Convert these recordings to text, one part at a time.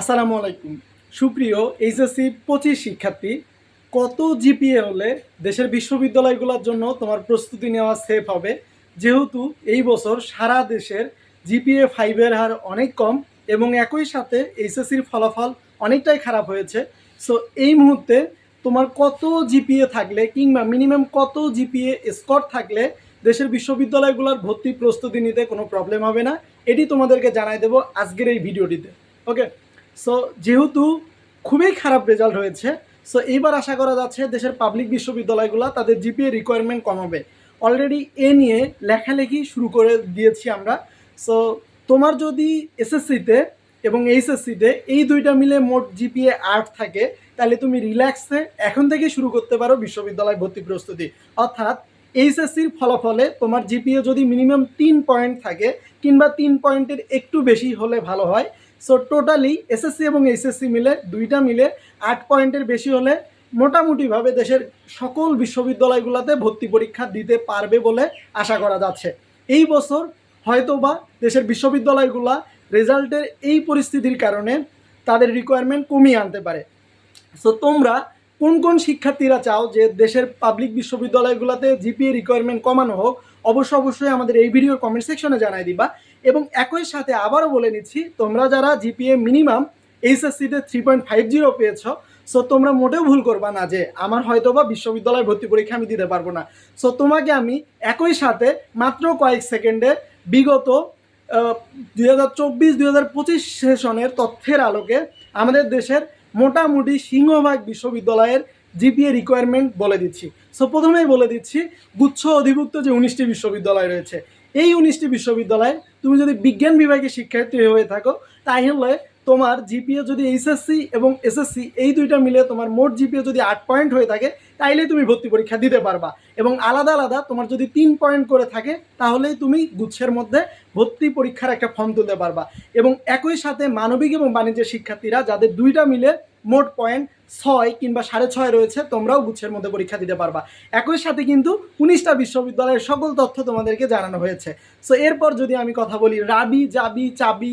আসসালামু আলাইকুম। সুপ্রিয় এইচএসসি পঁচিশ শিক্ষার্থী, কত জিপিএ হলে দেশের বিশ্ববিদ্যালয়গুলোর জন্য তোমার প্রস্তুতি নেওয়া সেফ হবে? যেহেতু এই বছর সারা দেশের জিপিএ ফাইভের হার অনেক কম এবং একই সাথে এইচএসসির ফলাফল অনেকটাই খারাপ হয়েছে। সো এই মুহূর্তে তোমার কত জিপিএ থাকলে কিংবা মিনিমাম কত জিপিএ স্কোর থাকলে দেশের বিশ্ববিদ্যালয়গুলোর ভর্তি প্রস্তুতি নিতে কোনো প্রবলেম হবে না? এটি তোমাদেরকে জানাই দেবো আজকের এই ভিডিওটিতে। ওকে সো যেহেতু খুবই খারাপ রেজাল্ট হয়েছে সো এইবার আশা করা যাচ্ছে দেশের পাবলিক বিশ্ববিদ্যালয়গুলো তাদের জিপিএ রিকোয়ারমেন্ট কমাবে। অলরেডি এ নিয়ে লেখালেখি শুরু করে দিয়েছি আমরা। সো তোমার যদি এসএসসিতে এবং এইচএসসিতে এই দুইটা মিলে মোট জিপিএ আট থাকে, তাহলে তুমি রিল্যাক্সে এখন থেকে শুরু করতে পারো বিশ্ববিদ্যালয় ভর্তি প্রস্তুতি। অর্থাৎ এইচএসসির ফলাফলে তোমার জিপিএ যদি মিনিমাম তিন পয়েন্ট থাকে, কিংবা তিন পয়েন্টের একটু বেশি হলে ভালো হয় সো টোটালি এসএসসি এবং এইচএসসি মিলে, দুইটা মিলে আট পয়েন্টের বেশি হলে মোটামুটিভাবে দেশের সকল বিশ্ববিদ্যালয়গুলোতে ভর্তি পরীক্ষা দিতে পারবে বলে আশা করা যাচ্ছে। এই বছর হয়তোবা দেশের বিশ্ববিদ্যালয়গুলা রেজাল্টের এই পরিস্থিতির কারণে তাদের রিকোয়ারমেন্ট কমিয়ে আনতে পারে। সো তোমরা কোন কোন শিক্ষার্থীরা চাও যে দেশের পাবলিক বিশ্ববিদ্যালয়গুলোতে জিপিএ রিকোয়ারমেন্ট কমানো হোক অবশ্যই অবশ্যই আমাদের এই ভিডিওর কমেন্ট সেকশনে জানাই দিবা। এবং একই সাথে আবারও বলে নিচ্ছি, তোমরা যারা জিপিএ মিনিমাম এইচএসসিতে থ্রি পয়েন্ট ফাইভ জিরো পেয়েছ সো তোমরা মোটেও ভুল করবা না যে আমার হয়তো বা বিশ্ববিদ্যালয় ভর্তি পরীক্ষা আমি দিতে পারব না। সো তোমাকে আমি একই সাথে মাত্র কয়েক সেকেন্ডে বিগত দুই হাজার চব্বিশ দুই হাজার পঁচিশ সেশনের তথ্যের আলোকে আমাদের দেশের মোটামুটি সিংহভাগ বিশ্ববিদ্যালয়ের জিপিএ রিকোয়ারমেন্ট বলে দিচ্ছি। সো প্রথমেই বলে দিচ্ছি, গুচ্ছ অধিভুক্ত যে উনিশটি বিশ্ববিদ্যালয় রয়েছে, এই উনিশটি বিশ্ববিদ্যালয়ে তুমি যদি বিজ্ঞান বিভাগে শিক্ষার্থী হয়ে থাকো, তাহলে তোমার জিপিএ যদি এইচএসসি এবং এসএসসি এই দুইটা মিলে তোমার মোট জিপিএ যদি আট পয়েন্ট হয়ে থাকে, তাইলে তুমি ভর্তি পরীক্ষা দিতে পারবা। এবং আলাদা আলাদা তোমার যদি তিন পয়েন্ট করে থাকে, তাহলেই তুমি গুচ্ছের মধ্যে ভর্তি পরীক্ষার একটা ফর্ম তুলতে পারবা। এবং একই সাথে মানবিক এবং বাণিজ্যের শিক্ষার্থীরা যাদের দুইটা মিলে মোট পয়েন্ট ছয় কিংবা সাড়ে ছয় রয়েছে, তোমরাও গুচ্ছের মধ্যে পরীক্ষা দিতে পারবা। একই সাথে কিন্তু উনিশটা বিশ্ববিদ্যালয়ের সকল তথ্য তোমাদেরকে জানানো হয়েছে। সো এরপর যদি আমি কথা বলি, রাবি, জাবি, চাবি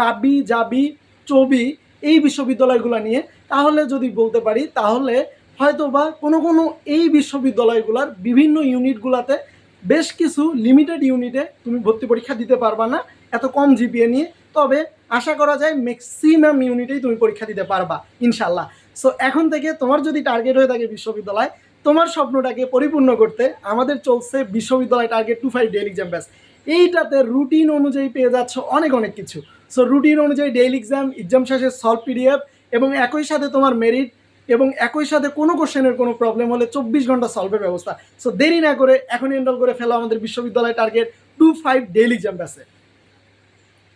রাবি, জাবি, চবি, এই বিশ্ববিদ্যালয়গুলো নিয়ে, তাহলে যদি বলতে পারি, তাহলে হয়তো বা কোনো কোনো এই বিশ্ববিদ্যালয়গুলোর বিভিন্ন ইউনিটগুলোতে বেশ কিছু লিমিটেড ইউনিটে তুমি ভর্তি পরীক্ষা দিতে পারবা না, এত কম জিপিএ নিয়ে। তবে আশা করা যায় ম্যাক্সিমাম ইউনিটেই তুমি পরীক্ষা দিতে পারবা ইনশাল্লাহ সো এখন থেকে তোমার যদি টার্গেট হয়ে থাকে বিশ্ববিদ্যালয়, তোমার স্বপ্নটাকে পরিপূর্ণ করতে আমাদের চলছে বিশ্ববিদ্যালয় target two five daily exam batch এইটাতে রুটিন অনুযায়ী পেয়ে যাচ্ছ অনেক অনেক কিছু। সো রুটিন অনুযায়ী ডেইলি এক্সাম এক্সাম শেষে সলভ পিডিএফ এবং একই সাথে তোমার মেরিট এবং একই সাথে কোনো কোশ্চেনের কোনো প্রবলেম হলে চব্বিশ ঘণ্টা সলভের ব্যবস্থা। সো দেরি না করে এখন এনরোল করে ফেলো আমাদের বিশ্ববিদ্যালয় target two five daily exam ব্যাসে